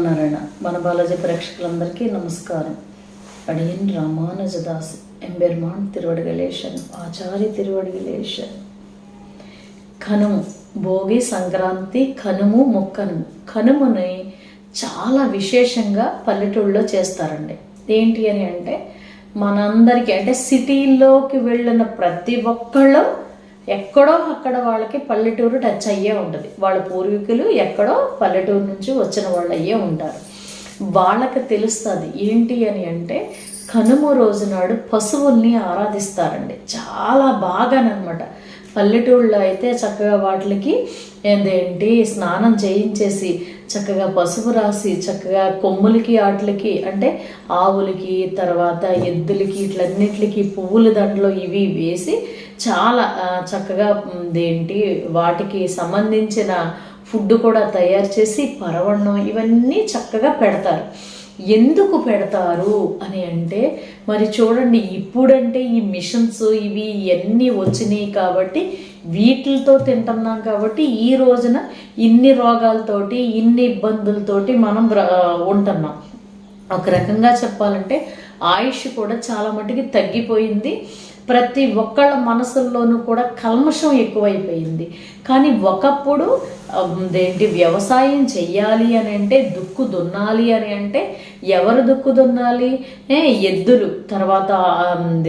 శ్రీమన్నారాయణ మన బాలాజీ ప్రేక్షకులందరికీ నమస్కారం. అడియన్ రామానుజదాస్ ఎంబెర్మాన్ తిరువడిగలేషన్ ఆచార్య తిరువడిగలేషన్ కనుము భోగి సంక్రాంతి కనుము మొక్కనుము కనుముని చాలా విశేషంగా పల్లెటూళ్ళలో చేస్తారండి. ఏంటి అని అంటే మనందరికీ అంటే సిటీల్లోకి వెళ్ళిన ప్రతి ఒక్కళ్ళు ఎక్కడో అక్కడ వాళ్ళకి పల్లెటూరు టచ్ అయ్యే ఉంటుంది. వాళ్ళ పూర్వీకులు ఎక్కడో పల్లెటూరు నుంచి వచ్చిన వాళ్ళు అయ్యే ఉంటారు. వాళ్ళకి తెలుస్తుంది ఏంటి అని అంటే కనుమ రోజు నాడు పశువుల్ని ఆరాధిస్తారండి. చాలా బాగానమాట పల్లెటూళ్ళలో అయితే చక్కగా వాటికి ఏంటంటి స్నానం చేయించేసి చక్కగా పసుపు రాసి చక్కగా కొమ్ములకి ఆటలకి అంటే ఆవులకి తర్వాత ఎద్దులకి ఇట్లన్నిటికి పువ్వుల దండలో ఇవి వేసి చాలా చక్కగా ఏంటి వాటికి సంబంధించిన ఫుడ్ కూడా తయారు చేసి పరవన్నం ఇవన్నీ చక్కగా పెడతారు. ఎందుకు పెడతారు అని అంటే మరి చూడండి ఇప్పుడంటే ఈ మిషన్స్ ఇవి ఇవన్నీ వచ్చినాయి కాబట్టి వీటితో తింటున్నాం కాబట్టి ఈ రోజున ఇన్ని రోగాలతోటి ఇన్ని ఇబ్బందులతోటి మనం ఉంటున్నాం. ఒక రకంగా చెప్పాలంటే ఆయుష్ కూడా చాలా మటుకి తగ్గిపోయింది. ప్రతి ఒక్కళ్ళ మనసుల్లోనూ కూడా కల్మషం ఎక్కువైపోయింది. కానీ ఒకప్పుడు ఏంటి వ్యవసాయం చెయ్యాలి అని అంటే దుక్కు దున్నాలి అని అంటే ఎవరు దుక్కు దున్నాలి? ఎద్దులు. తర్వాత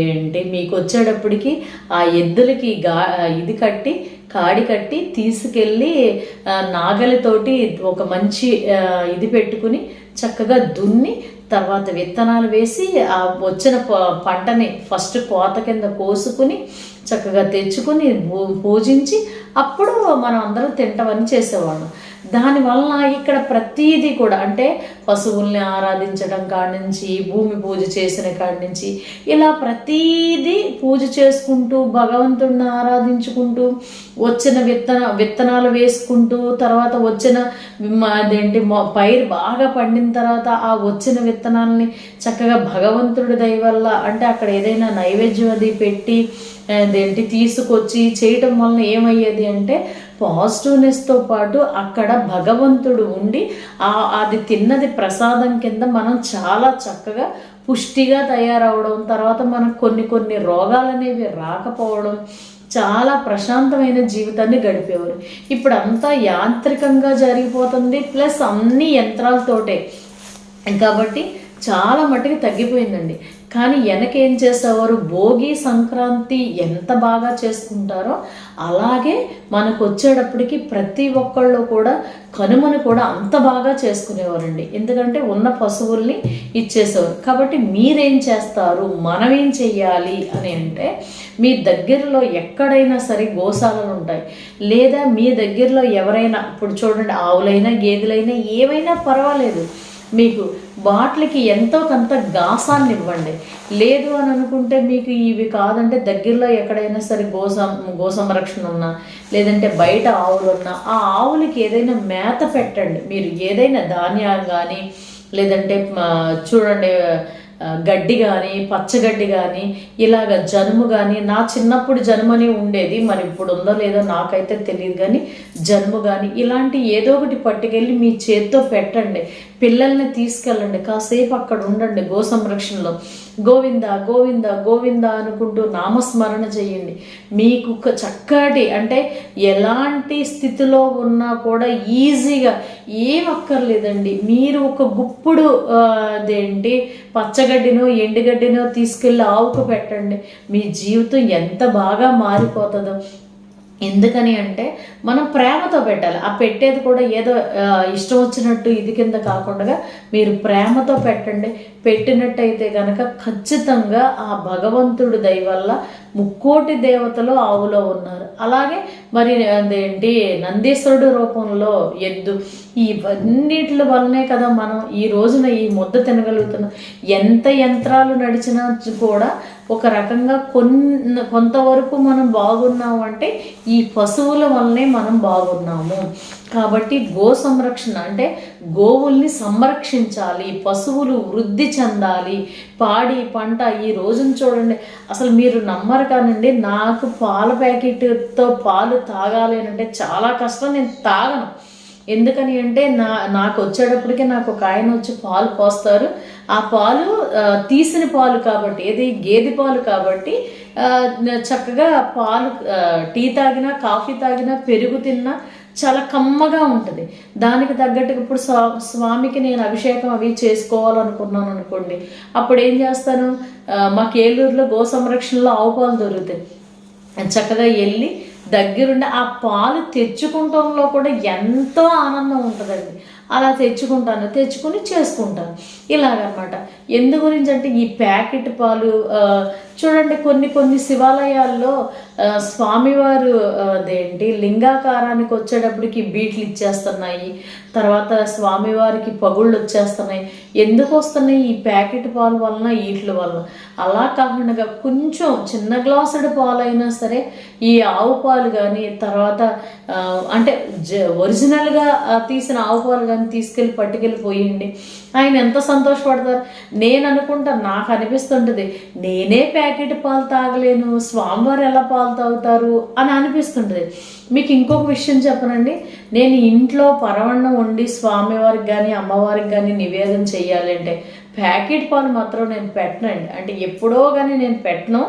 ఏంటి మీకు వచ్చేటప్పటికి ఆ ఎద్దులకి గా ఇది కట్టి కాడి కట్టి తీసుకెళ్ళి నాగలితోటి ఒక మంచి ఇది పెట్టుకుని చక్కగా దున్ని తర్వాత విత్తనాలు వేసి ఆ వచ్చిన ప- పంటని ఫస్ట్ కోత కింద కోసుకుని చక్కగా తెచ్చుకుని పూజించి అప్పుడు మనం అందరం తింటామని చేసేవాళ్ళం. దానివల్ల ఇక్కడ ప్రతీది కూడా అంటే పశువుల్ని ఆరాధించడం కాడి నుంచి భూమి పూజ చేసిన కాడి నుంచి ఇలా ప్రతీది పూజ చేసుకుంటూ భగవంతుడిని ఆరాధించుకుంటూ వచ్చిన విత్తన విత్తనాలు వేసుకుంటూ తర్వాత వచ్చిన అదేంటి పైరు బాగా పండిన తర్వాత ఆ వచ్చిన విత్తనాలని చక్కగా భగవంతుడి దయ వల్ల అంటే అక్కడ ఏదైనా నైవేద్యం అది పెట్టి అదేంటి తీసుకొచ్చి చేయటం వలన ఏమయ్యేది అంటే పాజిటివ్నెస్తో పాటు అక్కడ భగవంతుడు ఉండి అది తిన్నది ప్రసాదం కింద మనం చాలా చక్కగా పుష్టిగా తయారవడం తర్వాత మనకు కొన్ని కొన్ని రోగాలు అనేవి రాకపోవడం చాలా ప్రశాంతమైన జీవితాన్ని గడిపేవారు. ఇప్పుడు అంతా యాంత్రికంగా జరిగిపోతుంది ప్లస్ అన్ని యంత్రాలతోటే. కాబట్టి చాలా మట్టుకు తగ్గిపోయిందండి. కానీ వెనక ఏం చేసేవారు? భోగి సంక్రాంతి ఎంత బాగా చేసుకుంటారో అలాగే మనకు వచ్చేటప్పటికి ప్రతి ఒక్కళ్ళు కూడా కనుమను కూడా అంత బాగా చేసుకునేవారండి. ఎందుకంటే ఉన్న పశువుల్ని ఇచ్చేసేవారు. కాబట్టి మీరేం చేస్తారు? మనం ఏం చెయ్యాలి అని అంటే మీ దగ్గరలో ఎక్కడైనా సరే గోశాలలు ఉంటాయి. లేదా మీ దగ్గరలో ఎవరైనా ఇప్పుడు చూడండి ఆవులైనా గేదెలైనా ఏవైనా పర్వాలేదు. మీకు వాటికి ఎంతో కొంత గాసాన్ని ఇవ్వండి లేదు అని అనుకుంటే మీకు ఇవి కాదంటే దగ్గరలో ఎక్కడైనా సరే గోసం గో సంరక్షణ ఉన్నా లేదంటే బయట ఆవులు ఉన్నా ఆ ఆవులకి ఏదైనా మేత పెట్టండి. మీరు ఏదైనా ధాన్యాలు కానీ లేదంటే చూడండి గడ్డి కానీ పచ్చగడ్డి కానీ ఇలాగ జనుము కానీ నా చిన్నప్పుడు జనుమని ఉండేది మరి ఇప్పుడు ఉందో లేదో నాకైతే తెలియదు కానీ జనుము కానీ ఇలాంటి ఏదో ఒకటి పట్టుకెళ్ళి మీ చేత్తో పెట్టండి. పిల్లల్ని తీసుకెళ్ళండి కాసేపు అక్కడ ఉండండి గో సంరక్షణలో. గోవింద గోవింద గోవింద అనుకుంటూ నామస్మరణ చేయండి. మీకు ఒక చక్కటి అంటే ఎలాంటి స్థితిలో ఉన్నా కూడా ఈజీగా ఏం అక్కర్లేదండి. మీరు ఒక గుప్పుడు అదేంటి పచ్చగడ్డినో ఎండుగడ్డినో తీసుకెళ్ళి ఆవుకు పెట్టండి. మీ జీవితం ఎంత బాగా మారిపోతుందో. ఎందుకని అంటే మనం ప్రేమతో పెట్టాలి. ఆ పెట్టేది కూడా ఏదో ఇష్టం వచ్చినట్టు ఇది కింద కాకుండా మీరు ప్రేమతో పెట్టండి. పెట్టినట్టయితే కనుక ఖచ్చితంగా ఆ భగవంతుడి దయ వల్ల ముక్కోటి దేవతలు ఆవులో ఉన్నారు. అలాగే మరి అదేంటి నందీశ్వరుడు రూపంలో ఎద్దు ఇవన్నిటి వల్లనే కదా మనం ఈ రోజున ఈ ముద్ద తినగలుగుతున్నాం. ఎంత యంత్రాలు నడిచినా కూడా ఒక రకంగా కొన్ని కొంతవరకు మనం బాగున్నాము అంటే ఈ పశువుల వల్లనే మనం బాగున్నాము. కాబట్టి గో సంరక్షణ అంటే గోవుల్ని సంరక్షించాలి పశువులు వృద్ధి చెందాలి పాడి పంట ఈ రోజును చూడండి. అసలు మీరు నమ్మరు కానండి నాకు పాల ప్యాకెట్తో పాలు తాగాలి అని అంటే చాలా కష్టం నేను తాగను. ఎందుకని అంటే నా నాకు వచ్చేటప్పటికే నాకు ఒక ఆయన వచ్చి పాలు పోస్తారు. ఆ పాలు తీసిన పాలు కాబట్టి ఏది గేదె పాలు కాబట్టి చక్కగా పాలు టీ తాగినా కాఫీ తాగినా పెరుగు తిన్నా చాలా కమ్మగా ఉంటుంది. దానికి తగ్గట్టుగా ఇప్పుడు స్వా స్వామికి నేను అభిషేకం అవి చేసుకోవాలనుకున్నాను అనుకోండి అప్పుడు ఏం చేస్తాను? మాకు ఏలూరులో గో సంరక్షణలో ఆవు పాలు దొరుకుతాయి. చక్కగా వెళ్ళి దగ్గరుండి ఆ పాలు తెచ్చుకుంటంలో కూడా ఎంతో ఆనందం ఉంటుందండి. అలా తెచ్చుకుంటాను తెచ్చుకుని చేసుకుంటాను. ఇలాగనమాట. ఎందు గురించి అంటే ఈ ప్యాకెట్ పాలు చూడండి కొన్ని కొన్ని శివాలయాల్లో స్వామివారు అదేంటి లింగాకారానికి వచ్చేటప్పటికి బీట్లు ఇచ్చేస్తున్నాయి. తర్వాత స్వామివారికి పగుళ్ళు వచ్చేస్తున్నాయి. ఎందుకు వస్తున్నాయి ఈ ప్యాకెట్ పాలు వలన ఈట్ల వలన? అలా కాకుండా కొంచెం చిన్న గ్లాసుడు పాలు అయినా సరే ఈ ఆవు పాలు కానీ తర్వాత అంటే జ ఒరిజినల్గా తీసిన ఆవు పాలు కానీ తీసుకెళ్ళి పట్టుకెళ్ళి పోయండి ఆయన ఎంత సంతోషపడతారు? నేను అనుకుంటా నాకు అనిపిస్తుంటుంది నేనే ప్యాకెట్ పాలు తాగలేను స్వామివారు ఎలా పాలు తాగుతారు అని అనిపిస్తుంటుంది. మీకు ఇంకొక విషయం చెప్పనండి నేను ఇంట్లో పరవణం వండి స్వామివారికి కానీ అమ్మవారికి కానీ నివేదన చేయాలంటే ప్యాకెట్ పాలు మాత్రం నేను పెట్టనండి. అంటే ఎప్పుడో కానీ నేను పెట్టను.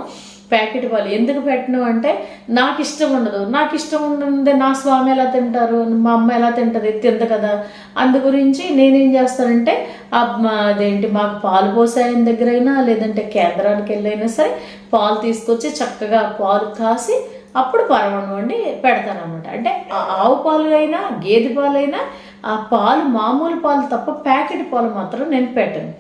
ప్యాకెట్ పాలు ఎందుకు పెట్టను అంటే నాకు ఇష్టం ఉండదు. నాకు ఇష్టం ఉండే నా స్వామి ఎలా తింటారు? మా అమ్మ ఎలా తింటది? తింద కదా. అందు గురించి నేనేం చేస్తానంటే మా- అదేంటి మాకు పాలు పోసే ఆయన దగ్గర అయినా లేదంటే కేంద్రానికి వెళ్ళైనా సరే పాలు తీసుకొచ్చి చక్కగా పాలు కాసి అప్పుడు పరమణం వండి పెడతానమాట అంటే ఆ ఆవు పాలు అయినా గేదె పాలైనా ఆ పాలు మామూలు పాలు తప్ప ప్యాకెట్ పాలు మాత్రం నేను పెట్టను.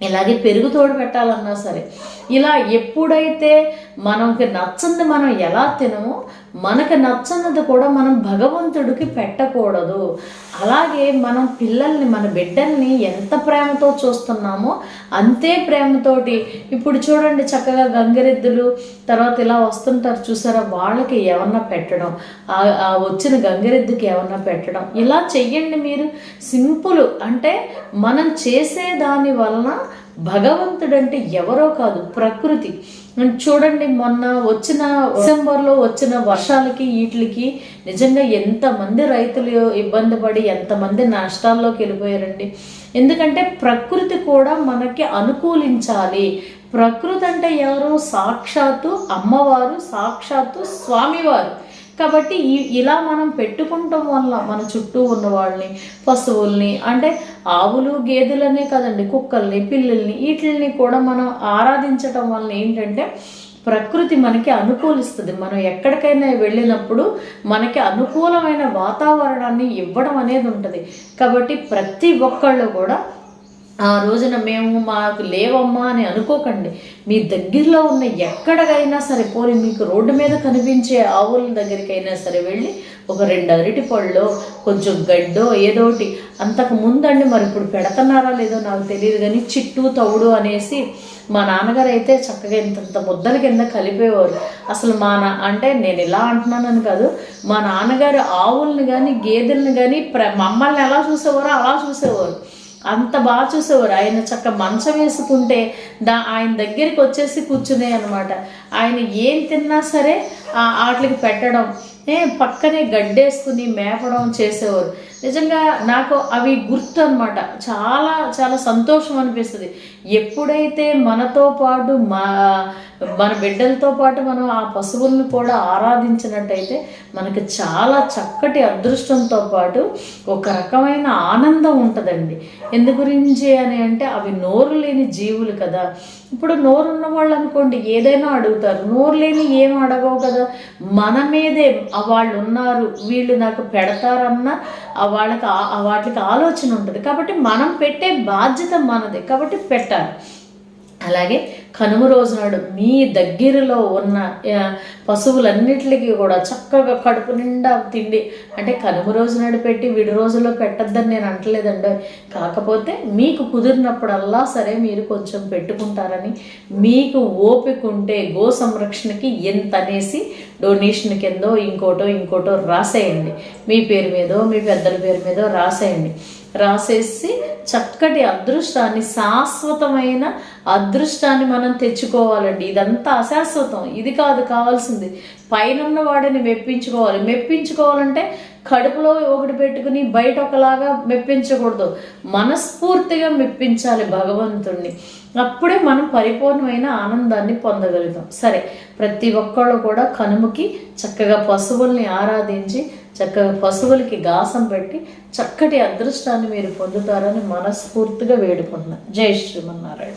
ఇలాగే పెరుగు తోడు పెట్టాలన్నా సరే ఇలా ఎప్పుడైతే మనకి నచ్చింది మనం ఎలా తినమో మనకు నచ్చనది కూడా మనం భగవంతుడికి పెట్టకూడదు. అలాగే మనం పిల్లల్ని మన బిడ్డల్ని ఎంత ప్రేమతో చూస్తున్నామో అంతే ప్రేమతోటి. ఇప్పుడు చూడండి చక్కగా గంగిరెద్దులు తర్వాత ఇలా వస్తుంటారు చూసారా వాళ్ళకి ఏమన్నా పెట్టడం ఆ- వచ్చిన గంగిరెద్దుకి ఏమన్నా పెట్టడం. ఇలా చెయ్యండి మీరు. సింపుల్ అంటే మనం చేసే దాని వలన భగవంతుడంటే ఎవరో కాదు ప్రకృతి. చూడండి మొన్న వచ్చిన డిసెంబర్లో వచ్చిన వర్షాలకి వీటికి నిజంగా ఎంతమంది రైతులు ఇబ్బంది పడి ఎంతమంది నష్టాల్లోకి వెళ్ళిపోయారండి. ఎందుకంటే ప్రకృతి కూడా మనకి అనుకూలించాలి. ప్రకృతి అంటే ఎవరు? సాక్షాత్తు అమ్మవారు సాక్షాత్తు స్వామివారు. కాబట్టి ఇలా మనం పెట్టుకుంటాం వల్ల మన చుట్టూ ఉన్న వాళ్ళని పశువుల్ని అంటే ఆవులు గేదెలనే కదండి కుక్కల్ని పిల్లల్ని వీటిల్ని కూడా మనం ఆరాధించటం వల్ల ఏంటంటే ప్రకృతి మనకి అనుకూలిస్తుంది. మనం ఎక్కడికైనా వెళ్ళినప్పుడు మనకి అనుకూలమైన వాతావరణాన్ని ఇవ్వడం అనేది ఉంటుంది. కాబట్టి ప్రతి ఒక్కళ్ళు కూడా ఆ రోజున మేము మాకు లేవమ్మా అని అనుకోకండి. మీ దగ్గరలో ఉన్న ఎక్కడికైనా సరే పోని మీకు రోడ్డు మీద కనిపించే ఆవుల దగ్గరికైనా సరే వెళ్ళి ఒక రెండు అరటి పళ్ళో కొంచెం గడ్డో ఏదో ఒకటి. అంతకు ముందండి మరి ఇప్పుడు పెడతన్నారా లేదో నాకు తెలియదు కానీ చిట్టు తవుడు అనేసి మా నాన్నగారు అయితే చక్కగా ఇంతంత ముద్దల కింద కలిపేవారు. అసలు మా నా అంటే నేను ఇలా అంటున్నానని కాదు మా నాన్నగారు ఆవుల్ని కానీ గేదెల్ని కానీ ప్ర మమ్మల్ని ఎలా చూసేవారో అలా చూసేవారు. అంత బాగా చూసేవారు. ఆయన చక్క మంచం వేసుకుంటే దా ఆయన దగ్గరికి వచ్చేసి కూర్చునే అనమాట ఆయన ఏం తిన్నా సరే ఆ వాటికి పెట్టడం ఏ పక్కనే గడ్డేసుకుని మేపడం చేసేవారు. నిజంగా నాకు అవి గుర్తు అనమాట చాలా చాలా సంతోషం అనిపిస్తుంది. ఎప్పుడైతే మనతో పాటు మా మన బిడ్డలతో పాటు మనం ఆ పశువులను కూడా ఆరాధించినట్టయితే మనకి చాలా చక్కటి అదృష్టంతో పాటు ఒక రకమైన ఆనందం ఉంటుందండి. ఎందు గురించి అని అంటే అవి నోరు లేని జీవులు కదా. ఇప్పుడు నోరున్న వాళ్ళు అనుకోండి ఏదైనా అడుగుతారు నోరు లేని ఏం అడగవు కదా. మన మీదే వాళ్ళు ఉన్నారు వీళ్ళు నాకు పెడతారన్నా వాళ్ళకి వాటికి ఆలోచన ఉంటుంది. కాబట్టి మనం పెట్టే బాధ్యత మనదే. కాబట్టి పెట్టాలి. అలాగే కనుమ రోజు నాడు మీ దగ్గరలో ఉన్న పశువులన్నిటికీ కూడా చక్కగా కడుపు నిండా తిండి. అంటే కనుమ రోజు నాడు పెట్టి విడి రోజుల్లో పెట్టద్దని నేను అంటలేదండి. కాకపోతే మీకు కుదిరినప్పుడల్లా సరే మీరు కొంచెం పెట్టుకుంటారని మీకు ఓపిక ఉంటే గో సంరక్షణకి ఎంత అనేసి డొనేషన్ కిందో ఇంకోటో ఇంకోటో రాసేయండి. మీ పేరు మీదో మీ పెద్దల పేరు మీదో రాసేయండి. రాసేసి చక్కటి అదృష్టాన్ని శాశ్వతమైన అదృష్టాన్ని మనం తెచ్చుకోవాలండి. ఇదంతా అశాశ్వతం. ఇది కాదు కావాల్సింది పైన వాడిని మెప్పించుకోవాలి. మెప్పించుకోవాలంటే కడుపులో ఒకటి పెట్టుకుని బయట ఒకలాగా మెప్పించకూడదు. మనస్ఫూర్తిగా మెప్పించాలి భగవంతుణ్ణి. అప్పుడే మనం పరిపూర్ణమైన ఆనందాన్ని పొందగలుగుతాం. సరే ప్రతి ఒక్కళ్ళు కూడా కనుమకి చక్కగా పశువుల్ని ఆరాధించి చక్కగా పశువులకి గాసం పెట్టి చక్కటి అదృష్టాన్ని మీరు పొందుతారని మనస్ఫూర్తిగా వేడుకుంటున్నాను. జై శ్రీమన్నారాయణ.